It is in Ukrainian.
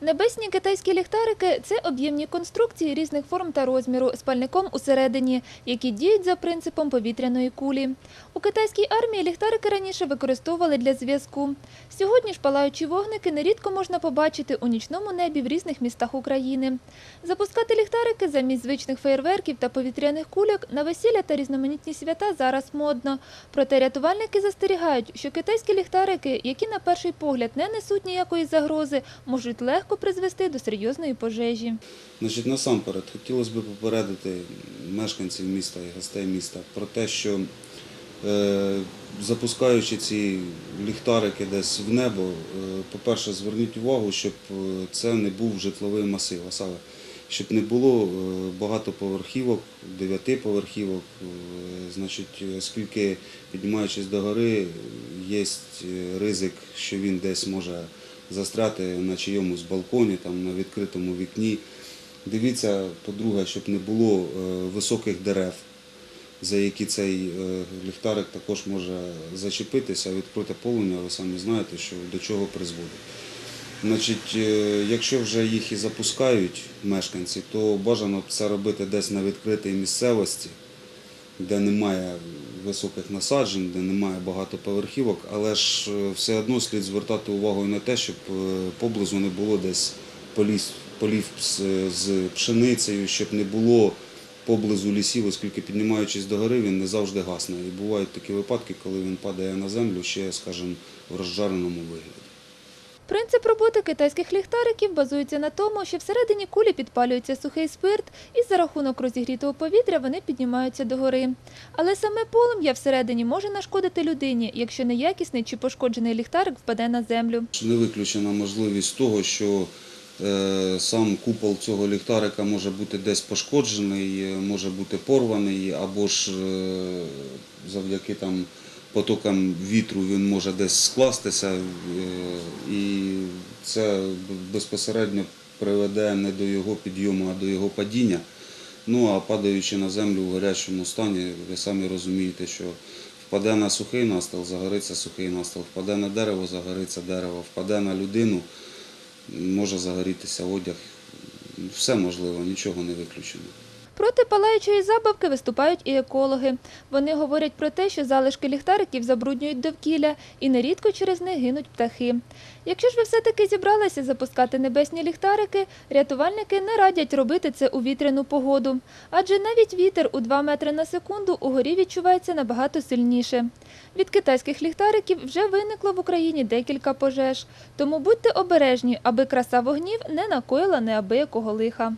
Небесні китайські ліхтарики це об'ємні конструкції різних форм та розміру з пальником усередині, які діють за принципом повітряної кулі. У китайській армії ліхтарики раніше використовували для зв'язку. Сьогодні ж палаючі вогники нерідко можна побачити у нічному небі в різних містах України. Запускати ліхтарики замість звичних феєрверків та повітряних кульок на весілля та різноманітні свята зараз модно. Проте рятувальники застерігають, що китайські ліхтарики, які на перший погляд не несуть ніякої загрози, можуть легко призвести до серйозної пожежі. Значить, насамперед хотілося б попередити мешканців міста і гостей міста про те, що е, запускаючи ці ліхтарики десь в небо, е, по-перше, зверніть увагу, щоб е, це не був житловий масив, а саме, щоб не було багатоповерхівок, дев'ятиповерхівок, значить, оскільки піднімаючись до гори, є ризик, що він десь може застряти на чийомусь балконі, там, на відкритому вікні. Дивіться, по-друге, щоб не було е, високих дерев, за які цей е, ліхтарик також може зачепитися, відкрите полум'я, ви самі знаєте, що до чого призводить. Значить, е, якщо вже їх і запускають мешканці, то бажано це робити десь на відкритій місцевості, де немає високих насаджень, де немає багато поверхівок, але ж е, все одно слід звертати увагу і на те, щоб е, поблизу не було десь поліс, полів з, з пшеницею, щоб не було поблизу лісів, оскільки піднімаючись до гори, він не завжди гасне. І бувають такі випадки, коли він падає на землю ще, скажімо, в розжареному вигляді. Принцип роботи китайських ліхтариків базується на тому, що всередині кулі підпалюється сухий спирт, і за рахунок розігрітого повітря вони піднімаються догори. Але саме полум'я всередині може нашкодити людині, якщо неякісний чи пошкоджений ліхтарик впаде на землю. Не виключена можливість того, що е, сам купол цього ліхтарика може бути десь пошкоджений, е, може бути порваний, або ж е, завдяки там потокам вітру він може десь скластися, е, і це безпосередньо приведе не до його підйому, а до його падіння. Ну а падаючи на землю в гарячому стані, ви самі розумієте, що впаде на сухий настил, загориться сухий настил, впаде на дерево, загориться дерево, впаде на людину, може загорітися одяг. Все можливо, нічого не виключено. Проти палаючої забавки виступають і екологи. Вони говорять про те, що залишки ліхтариків забруднюють довкілля і нерідко через них гинуть птахи. Якщо ж ви все-таки зібралися запускати небесні ліхтарики, рятувальники не радять робити це у вітряну погоду. Адже навіть вітер у 2 метри на секунду угорі відчувається набагато сильніше. Від китайських ліхтариків вже виникло в Україні декілька пожеж. Тому будьте обережні, аби краса вогнів не накоїла неабиякого лиха.